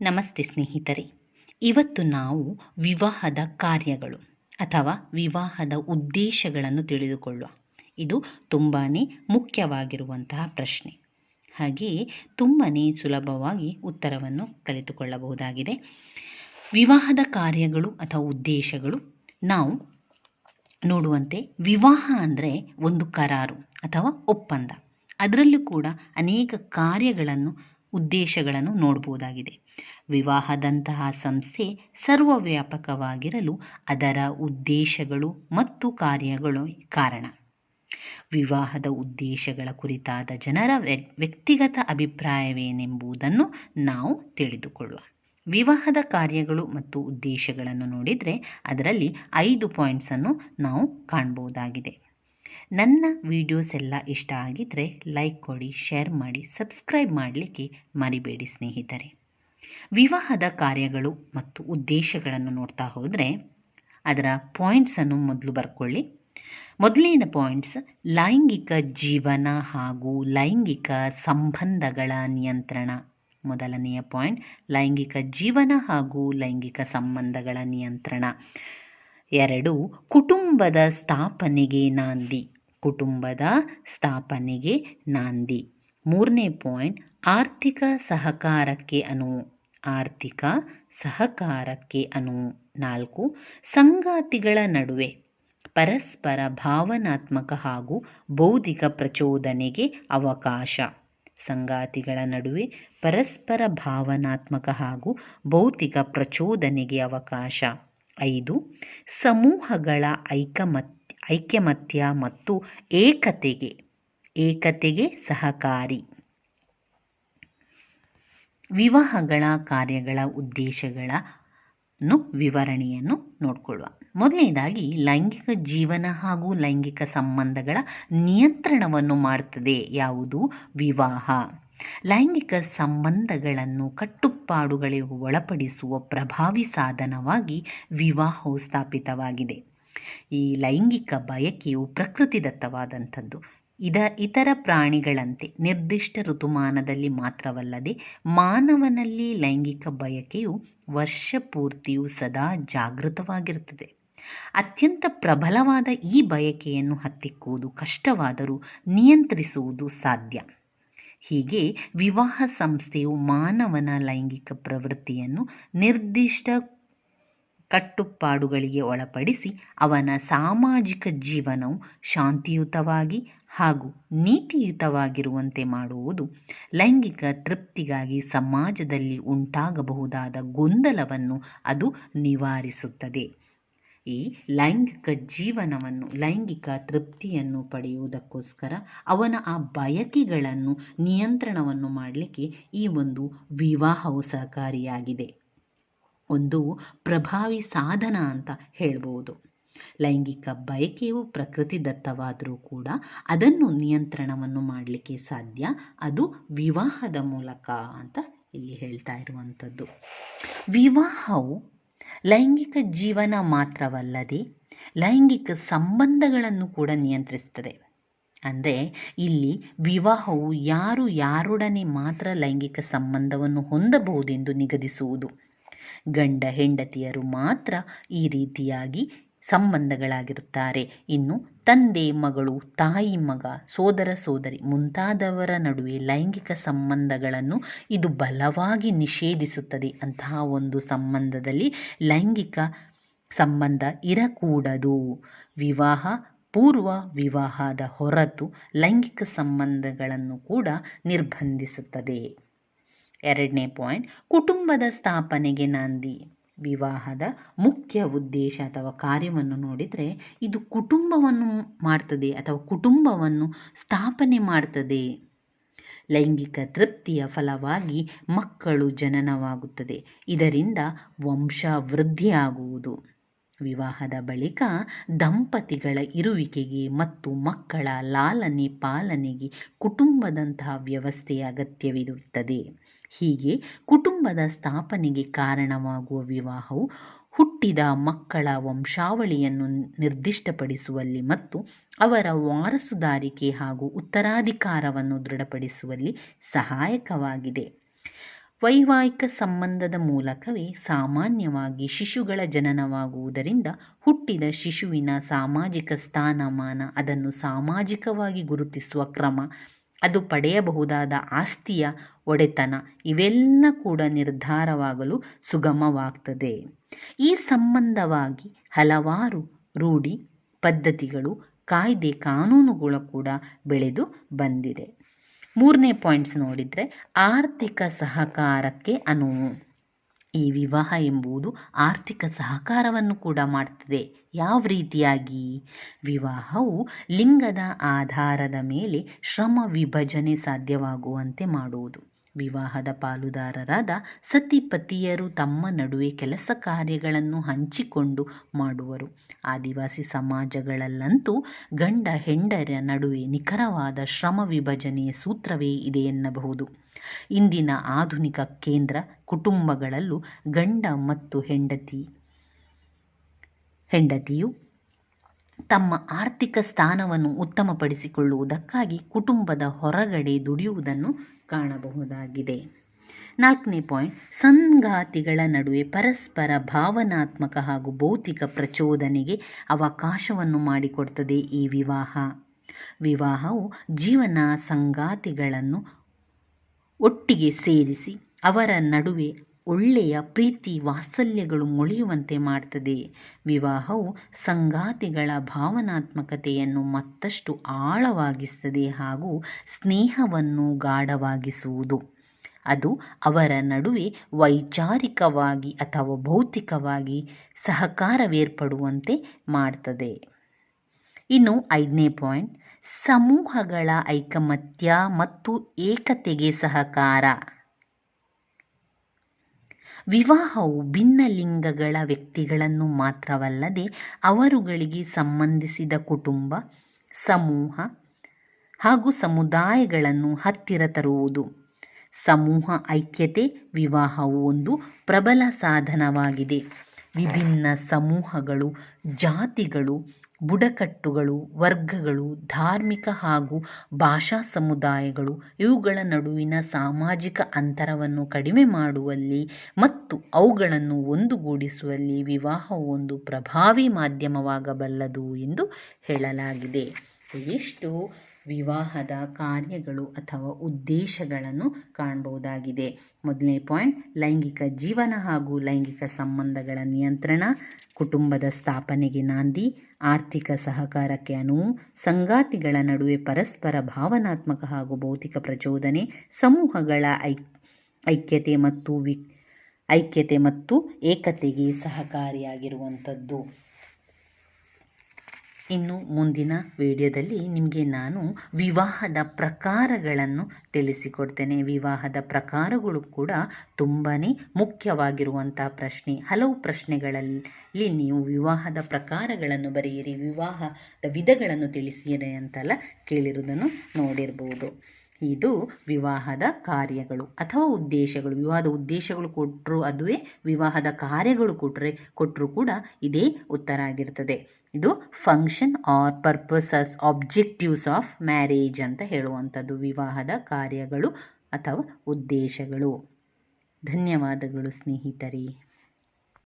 ನಮಸ್ತೆ ಸ್ನೇಹಿತರೆ. ಇವತ್ತು ನಾವು ವಿವಾಹದ ಕಾರ್ಯಗಳು ಅಥವಾ ವಿವಾಹದ ಉದ್ದೇಶಗಳನ್ನು ತಿಳಿದುಕೊಳ್ಳುವ. ಇದು ತುಂಬಾ ಮುಖ್ಯವಾಗಿರುವಂತಹ ಪ್ರಶ್ನೆ. ಹಾಗೆಯೇ ತುಂಬಾ ಸುಲಭವಾಗಿ ಉತ್ತರವನ್ನು ಕಲಿತುಕೊಳ್ಳಬಹುದಾಗಿದೆ. ವಿವಾಹದ ಕಾರ್ಯಗಳು ಅಥವಾ ಉದ್ದೇಶಗಳು ನಾವು ನೋಡುವಂತೆ ವಿವಾಹ ಅಂದರೆ ಒಂದು ಕರಾರು ಅಥವಾ ಒಪ್ಪಂದ. ಅದರಲ್ಲೂ ಕೂಡ ಅನೇಕ ಕಾರ್ಯಗಳನ್ನು ಉದ್ದೇಶಗಳನ್ನು ನೋಡ್ಬೋದಾಗಿದೆ. ವಿವಾಹದಂತಹ ಸಂಸ್ಥೆ ಸರ್ವವ್ಯಾಪಕವಾಗಿರಲು ಅದರ ಉದ್ದೇಶಗಳು ಮತ್ತು ಕಾರ್ಯಗಳು ಕಾರಣ. ವಿವಾಹದ ಉದ್ದೇಶಗಳ ಕುರಿತಾದ ಜನರ ವ್ಯಕ್ತಿಗತ ಅಭಿಪ್ರಾಯವೇನೆಂಬುದನ್ನು ನಾವು ತಿಳಿದುಕೊಳ್ಳುವ ವಿವಾಹದ ಕಾರ್ಯಗಳು ಮತ್ತು ಉದ್ದೇಶಗಳನ್ನು ನೋಡಿದರೆ ಅದರಲ್ಲಿ ಐದು ಪಾಯಿಂಟ್ಸನ್ನು ನಾವು ಕಾಣ್ಬೋದಾಗಿದೆ. ನನ್ನ ವಿಡಿಯೋಸ್ ಎಲ್ಲ ಇಷ್ಟ ಆಗಿದ್ದರೆ ಲೈಕ್ ಕೊಡಿ ಶೇರ್ ಮಾಡಿ ಸಬ್ಸ್ಕ್ರೈಬ್ ಮಾಡಲಿಕ್ಕೆ ಮರಿಬೇಡಿ ಸ್ನೇಹಿತರೆ. ವಿವಾಹದ ಕಾರ್ಯಗಳು ಮತ್ತು ಉದ್ದೇಶಗಳನ್ನು ನೋಡ್ತಾ ಹೋದರೆ ಅದರ ಪಾಯಿಂಟ್ಸನ್ನು ಮೊದಲು ಬರ್ಕೊಳ್ಳಿ. ಮೊದಲಿನ ಪಾಯಿಂಟ್ಸ್ ಲೈಂಗಿಕ ಜೀವನ ಹಾಗೂ ಲೈಂಗಿಕ ಸಂಬಂಧಗಳ ನಿಯಂತ್ರಣ. ಮೊದಲನೆಯ ಪಾಯಿಂಟ್ ಲೈಂಗಿಕ ಜೀವನ ಹಾಗೂ ಲೈಂಗಿಕ ಸಂಬಂಧಗಳ ನಿಯಂತ್ರಣ. ಎರಡು, ಕುಟುಂಬದ ಸ್ಥಾಪನೆಗೆ ನಾಂದಿ. ಕುಟುಂಬದ ಸ್ಥಾಪನೆಗೆ ನಾಂದಿ. ಮೂರನೇ ಪಾಯಿಂಟ್, ಆರ್ಥಿಕ ಸಹಕಾರಕ್ಕೆ ಅನುವು ಆರ್ಥಿಕ ಸಹಕಾರಕ್ಕೆ ಅನುವು ನಾಲ್ಕು, ಸಂಗಾತಿಗಳ ನಡುವೆ. ಪರಸ್ಪರ ಭಾವನಾತ್ಮಕ ಹಾಗೂ ಬೌದ್ಧಿಕ ಪ್ರಚೋದನೆಗೆ ಅವಕಾಶ. ಸಂಗಾತಿಗಳ ನಡುವೆ ಪರಸ್ಪರ ಭಾವನಾತ್ಮಕ ಹಾಗೂ ಭೌತಿಕ ಪ್ರಚೋದನೆಗೆ ಅವಕಾಶ. ಐದು ಸಮೂಹಗಳ ಐಕಮತ್ ಐಕ್ಯಮತ್ಯ ಮತ್ತು ಏಕತೆಗೆ ಏಕತೆಗೆ ಸಹಕಾರಿ. ವಿವಾಹಗಳ ಕಾರ್ಯಗಳ ಉದ್ದೇಶಗಳನ್ನು ವಿವರಣೆಯನ್ನು ನೋಡಿಕೊಳ್ಳುವ. ಮೊದಲನೇದಾಗಿ ಲೈಂಗಿಕ ಜೀವನ ಹಾಗೂ ಲೈಂಗಿಕ ಸಂಬಂಧಗಳ ನಿಯಂತ್ರಣವನ್ನು ಮಾಡುತ್ತದೆ ಯಾವುದು? ವಿವಾಹ. ಲೈಂಗಿಕ ಸಂಬಂಧಗಳನ್ನು ಕಟ್ಟುಪಾಡುಗಳಿಗೆ ಒಳಪಡಿಸುವ ಪ್ರಭಾವಿ ಸಾಧನವಾಗಿ ವಿವಾಹವು ಸ್ಥಾಪಿತವಾಗಿದೆ. ಈ ಲೈಂಗಿಕ ಬಯಕೆಯು ಪ್ರಕೃತಿದತ್ತವಾದಂಥದ್ದು. ಇದ ಇತರ ಪ್ರಾಣಿಗಳಂತೆ ನಿರ್ದಿಷ್ಟ ಋತುಮಾನದಲ್ಲಿ ಮಾತ್ರವಲ್ಲದೆ ಮಾನವನಲ್ಲಿ ಲೈಂಗಿಕ ಬಯಕೆಯು ವರ್ಷ ಪೂರ್ತಿಯೂ ಸದಾ ಜಾಗೃತವಾಗಿರುತ್ತದೆ. ಅತ್ಯಂತ ಪ್ರಬಲವಾದ ಈ ಬಯಕೆಯನ್ನು ಹತ್ತಿಕ್ಕುವುದು ಕಷ್ಟವಾದರೂ ನಿಯಂತ್ರಿಸುವುದು ಸಾಧ್ಯ. ಹೀಗೆ ವಿವಾಹ ಸಂಸ್ಥೆಯು ಮಾನವನ ಲೈಂಗಿಕ ಪ್ರವೃತ್ತಿಯನ್ನು ನಿರ್ದಿಷ್ಟ ಕಟ್ಟುಪಾಡುಗಳಿಗೆ ಒಳಪಡಿಸಿ ಅವನ ಸಾಮಾಜಿಕ ಜೀವನವು ಶಾಂತಿಯುತವಾಗಿ ಹಾಗೂ ನೀತಿಯುತವಾಗಿರುವಂತೆ ಮಾಡುವುದು ಲೈಂಗಿಕ ತೃಪ್ತಿಗಾಗಿ ಸಮಾಜದಲ್ಲಿ ಉಂಟಾಗಬಹುದಾದ ಗೊಂದಲವನ್ನು ಅದು ನಿವಾರಿಸುತ್ತದೆ. ಈ ಲೈಂಗಿಕ ಜೀವನವನ್ನು, ಲೈಂಗಿಕ ತೃಪ್ತಿಯನ್ನು ಪಡೆಯುವುದಕ್ಕೋಸ್ಕರ ಅವನ ಆ ಬಯಕೆಗಳನ್ನು ನಿಯಂತ್ರಣವನ್ನು ಮಾಡಲಿಕ್ಕೆ ಈ ಒಂದು ವಿವಾಹವು ಸಹಕಾರಿಯಾಗಿದೆ. ಒಂದು ಪ್ರಭಾವಿ ಸಾಧನ ಅಂತ ಹೇಳ್ಬೋದು. ಲೈಂಗಿಕ ಬಯಕೆಯು ಪ್ರಕೃತಿದತ್ತವಾದರೂ ಕೂಡ ಅದನ್ನು ನಿಯಂತ್ರಣವನ್ನು ಮಾಡಲಿಕ್ಕೆ ಸಾಧ್ಯ. ಅದು ವಿವಾಹದ ಮೂಲಕ ಅಂತ ಇಲ್ಲಿ ಹೇಳ್ತಾ ಇರುವಂಥದ್ದು. ವಿವಾಹವು ಲೈಂಗಿಕ ಜೀವನ ಮಾತ್ರವಲ್ಲದೆ ಲೈಂಗಿಕ ಸಂಬಂಧಗಳನ್ನು ಕೂಡ ನಿಯಂತ್ರಿಸ್ತದೆ. ಅಂದರೆ ಇಲ್ಲಿ ವಿವಾಹವು ಯಾರು ಯಾರೊಡನೆ ಮಾತ್ರ ಲೈಂಗಿಕ ಸಂಬಂಧವನ್ನು ಹೊಂದಬಹುದೆಂದು ನಿಗದಿಸುವುದು. ಗಂಡ ಹೆಂಡತಿಯರು ಮಾತ್ರ ಈ ರೀತಿಯಾಗಿ ಸಂಬಂಧಗಳಾಗಿರುತ್ತಾರೆ. ಇನ್ನು ತಂದೆ, ಮಗಳು, ತಾಯಿ, ಮಗ, ಸೋದರ, ಸೋದರಿ ಮುಂತಾದವರ ನಡುವೆ ಲೈಂಗಿಕ ಸಂಬಂಧಗಳನ್ನು ಇದು ಬಲವಾಗಿ ನಿಷೇಧಿಸುತ್ತದೆ. ಅಂತಹ ಒಂದು ಸಂಬಂಧದಲ್ಲಿ ಲೈಂಗಿಕ ಸಂಬಂಧ ಇರಕೂಡದು. ವಿವಾಹ, ಪೂರ್ವ ವಿವಾಹದ ಹೊರತು ಲೈಂಗಿಕ ಸಂಬಂಧಗಳನ್ನು ಕೂಡ ನಿರ್ಬಂಧಿಸುತ್ತದೆ. ಎರಡನೇ ಪಾಯಿಂಟ್, ಕುಟುಂಬದ ಸ್ಥಾಪನೆಗೆ ನಾಂದಿ. ವಿವಾಹದ ಮುಖ್ಯ ಉದ್ದೇಶ ಅಥವಾ ಕಾರ್ಯವನ್ನು ನೋಡಿದರೆ ಇದು ಕುಟುಂಬವನ್ನು ಮಾಡ್ತದೆ ಅಥವಾ ಕುಟುಂಬವನ್ನು ಸ್ಥಾಪನೆ ಮಾಡ್ತದೆ. ಲೈಂಗಿಕ ತೃಪ್ತಿಯ ಫಲವಾಗಿ ಮಕ್ಕಳು ಜನನವಾಗುತ್ತದೆ. ಇದರಿಂದ ವಂಶ ವೃದ್ಧಿಯಾಗುವುದು. ವಿವಾಹದ ಬಳಿಕ ದಂಪತಿಗಳ ಇರುವಿಕೆಗೆ ಮತ್ತು ಮಕ್ಕಳ ಲಾಲನೆ ಪಾಲನೆಗೆ ಕುಟುಂಬದಂತಹ ವ್ಯವಸ್ಥೆಯ ಅಗತ್ಯವಿರುತ್ತದೆ. ಹೀಗೆ ಕುಟುಂಬದ ಸ್ಥಾಪನೆಗೆ ಕಾರಣವಾಗುವ ವಿವಾಹವು ಹುಟ್ಟಿದ ಮಕ್ಕಳ ವಂಶಾವಳಿಯನ್ನು ನಿರ್ದಿಷ್ಟಪಡಿಸುವಲ್ಲಿ ಮತ್ತು ಅವರ ವಾರಸುದಾರಿಕೆ ಹಾಗೂ ಉತ್ತರಾಧಿಕಾರವನ್ನು ದೃಢಪಡಿಸುವಲ್ಲಿ ಸಹಾಯಕವಾಗಿದೆ. ವೈವಾಹಿಕ ಸಂಬಂಧದ ಮೂಲಕವೇ ಸಾಮಾನ್ಯವಾಗಿ ಶಿಶುಗಳ ಜನನವಾಗುವುದರಿಂದ ಹುಟ್ಟಿದ ಶಿಶುವಿನ ಸಾಮಾಜಿಕ ಸ್ಥಾನಮಾನ, ಅದನ್ನು ಸಾಮಾಜಿಕವಾಗಿ ಗುರುತಿಸುವ ಕ್ರಮ, ಅದು ಪಡೆಯಬಹುದಾದ ಆಸ್ತಿಯ ಒಡೆತನ, ಇವೆಲ್ಲ ಕೂಡ ನಿರ್ಧಾರವಾಗಲು ಸುಗಮವಾಗ್ತದೆ. ಈ ಸಂಬಂಧವಾಗಿ ಹಲವಾರು ರೂಢಿ ಪದ್ಧತಿಗಳು, ಕಾಯ್ದೆ, ಕಾನೂನುಗಳು ಕೂಡ ಬೆಳೆದು ಬಂದಿದೆ. ಮೂರನೇ ಪಾಯಿಂಟ್ಸ್ ನೋಡಿದರೆ ಆರ್ಥಿಕ ಸಹಕಾರಕ್ಕೆ ಅನುವು. ಈ ವಿವಾಹ ಎಂಬುದು ಆರ್ಥಿಕ ಸಹಕಾರವನ್ನು ಕೂಡ ಮಾಡ್ತದೆ. ಯಾವ ರೀತಿಯಾಗಿ? ವಿವಾಹವು ಲಿಂಗದ ಆಧಾರದ ಮೇಲೆ ಶ್ರಮ ವಿಭಜನೆ ಸಾಧ್ಯವಾಗುವಂತೆ ಮಾಡುವುದು. ವಿವಾಹದ ಪಾಲುದಾರರಾದ ಸತಿಪತಿಯರು ತಮ್ಮ ನಡುವೆ ಕೆಲಸ ಕಾರ್ಯಗಳನ್ನು ಹಂಚಿಕೊಂಡು ಮಾಡುವರು. ಆದಿವಾಸಿ ಸಮಾಜಗಳಲ್ಲಂತೂ ಗಂಡ ಹೆಂಡರ ನಡುವೆ ನಿಖರವಾದ ಶ್ರಮ ವಿಭಜನೆಯ ಸೂತ್ರವೇ ಇದೆ ಎನ್ನಬಹುದು. ಇಂದಿನ ಆಧುನಿಕ ಕೇಂದ್ರ ಕುಟುಂಬಗಳಲ್ಲೂ ಗಂಡ ಮತ್ತು ಹೆಂಡತಿ, ಹೆಂಡತಿಯು ತಮ್ಮ ಆರ್ಥಿಕ ಸ್ಥಾನವನ್ನು ಉತ್ತಮಪಡಿಸಿಕೊಳ್ಳುವುದಕ್ಕಾಗಿ ಕುಟುಂಬದ ಹೊರಗಡೆ ದುಡಿಯುವುದನ್ನು ಕಾಣಬಹುದಾಗಿದೆ. ನಾಲ್ಕನೇ ಪಾಯಿಂಟ್, ಸಂಗಾತಿಗಳ ನಡುವೆ ಪರಸ್ಪರ ಭಾವನಾತ್ಮಕ ಹಾಗೂ ಭೌತಿಕ ಪ್ರಚೋದನೆಗೆ ಅವಕಾಶವನ್ನು ಮಾಡಿಕೊಡ್ತದೆ ಈ ವಿವಾಹ. ವಿವಾಹವು ಜೀವನ ಸಂಗಾತಿಗಳನ್ನು ಒಟ್ಟಿಗೆ ಸೇರಿಸಿ ಅವರ ನಡುವೆ ಒಳ್ಳೆಯ ಪ್ರೀತಿ ವಾತ್ಸಲ್ಯಗಳು ಮೊಳೆಯುವಂತೆ ಮಾಡ್ತದೆ. ವಿವಾಹವು ಸಂಗಾತಿಗಳ ಭಾವನಾತ್ಮಕತೆಯನ್ನು ಮತ್ತಷ್ಟು ಆಳವಾಗಿಸ್ತದೆ ಹಾಗೂ ಸ್ನೇಹವನ್ನು ಗಾಢವಾಗಿಸುವುದು. ಅದು ಅವರ ನಡುವೆ ವೈಚಾರಿಕವಾಗಿ ಅಥವಾ ಭೌತಿಕವಾಗಿ ಸಹಕಾರವೇರ್ಪಡುವಂತೆ ಮಾಡ್ತದೆ. ಇನ್ನು ಐದನೇ ಪಾಯಿಂಟ್, ಸಮೂಹಗಳ ಐಕಮತ್ಯ ಮತ್ತು ಏಕತೆಗೆ ಸಹಕಾರ. ವಿವಾಹವು ಭಿನ್ನಲಿಂಗಗಳ ವ್ಯಕ್ತಿಗಳನ್ನು ಮಾತ್ರವಲ್ಲದೆ ಅವರುಗಳಿಗೆ ಸಂಬಂಧಿಸಿದ ಕುಟುಂಬ, ಸಮೂಹ ಹಾಗೂ ಸಮುದಾಯಗಳನ್ನು ಹತ್ತಿರ ತರುವುದು. ಸಮೂಹ ಐಕ್ಯತೆ ವಿವಾಹವು ಒಂದು ಪ್ರಬಲ ಸಾಧನವಾಗಿದೆ. ವಿಭಿನ್ನ ಸಮೂಹಗಳು, ಜಾತಿಗಳು ಬುಡಕಟ್ಟುಗಳು, ವರ್ಗಗಳು, ಧಾರ್ಮಿಕ ಹಾಗೂ ಭಾಷಾ ಸಮುದಾಯಗಳು ಇವುಗಳ ನಡುವಿನ ಸಾಮಾಜಿಕ ಅಂತರವನ್ನು ಕಡಿಮೆ ಮಾಡುವಲ್ಲಿ ಮತ್ತು ಅವುಗಳನ್ನು ಒಂದುಗೂಡಿಸುವಲ್ಲಿ ವಿವಾಹವು ಒಂದು ಪ್ರಭಾವಿ ಮಾಧ್ಯಮವಾಗಬಲ್ಲದು ಎಂದು ಹೇಳಲಾಗಿದೆ. ಇವಿಷ್ಟು ವಿವಾಹದ ಕಾರ್ಯಗಳು ಅಥವಾ ಉದ್ದೇಶಗಳನ್ನು ಕಾಣಬಹುದಾಗಿದೆ. ಮೊದಲನೇ ಪಾಯಿಂಟ್, ಲೈಂಗಿಕ ಜೀವನ ಹಾಗೂ ಲೈಂಗಿಕ ಸಂಬಂಧಗಳ ನಿಯಂತ್ರಣ, ಕುಟುಂಬದ ಸ್ಥಾಪನೆಗೆ ನಾಂದಿ, ಆರ್ಥಿಕ ಸಹಕಾರಕ್ಕೆ ಅನುವು, ಸಂಗಾತಿಗಳ ನಡುವೆ ಪರಸ್ಪರ ಭಾವನಾತ್ಮಕ ಹಾಗೂ ಭೌತಿಕ ಪ್ರಚೋದನೆ, ಸಮೂಹಗಳ ಐ ಐಕ್ಯತೆ ಮತ್ತು ವಿ ಐಕ್ಯತೆ ಮತ್ತು ಏಕತೆಗೆ ಸಹಕಾರಿಯಾಗಿರುವಂಥದ್ದು. ಇನ್ನು ಮುಂದಿನ ವಿಡಿಯೋದಲ್ಲಿ ನಿಮಗೆ ನಾನು ವಿವಾಹದ ಪ್ರಕಾರಗಳನ್ನು ತಿಳಿಸಿಕೊಡ್ತೇನೆ. ವಿವಾಹದ ಪ್ರಕಾರಗಳು ಕೂಡ ತುಂಬಾ ಮುಖ್ಯವಾಗಿರುವಂಥ ಪ್ರಶ್ನೆ. ಹಲವು ಪ್ರಶ್ನೆಗಳಲ್ಲಿ ನೀವು ವಿವಾಹದ ಪ್ರಕಾರಗಳನ್ನು ಬರೆಯಿರಿ, ವಿವಾಹದ ವಿಧಗಳನ್ನು ತಿಳಿಸಿರಿ ಅಂತೆಲ್ಲ ಕೇಳಿರುವುದನ್ನು ನೋಡಿರ್ಬೋದು. ಇದು ವಿವಾಹದ ಕಾರ್ಯಗಳು ಅಥವಾ ಉದ್ದೇಶಗಳು. ವಿವಾಹದ ಉದ್ದೇಶಗಳು ಕೊಟ್ಟರು ಅದುವೇ ವಿವಾಹದ ಕಾರ್ಯಗಳು ಕೊಟ್ಟರೆ ಕೊಟ್ಟರು ಕೂಡ ಇದೇ ಉತ್ತರ ಆಗಿರ್ತದೆ. ಇದು function or purposes objectives of marriage ಅಂತ ಹೇಳುವಂಥದ್ದು. ವಿವಾಹದ ಕಾರ್ಯಗಳು ಅಥವಾ ಉದ್ದೇಶಗಳು. ಧನ್ಯವಾದಗಳು ಸ್ನೇಹಿತರೆ.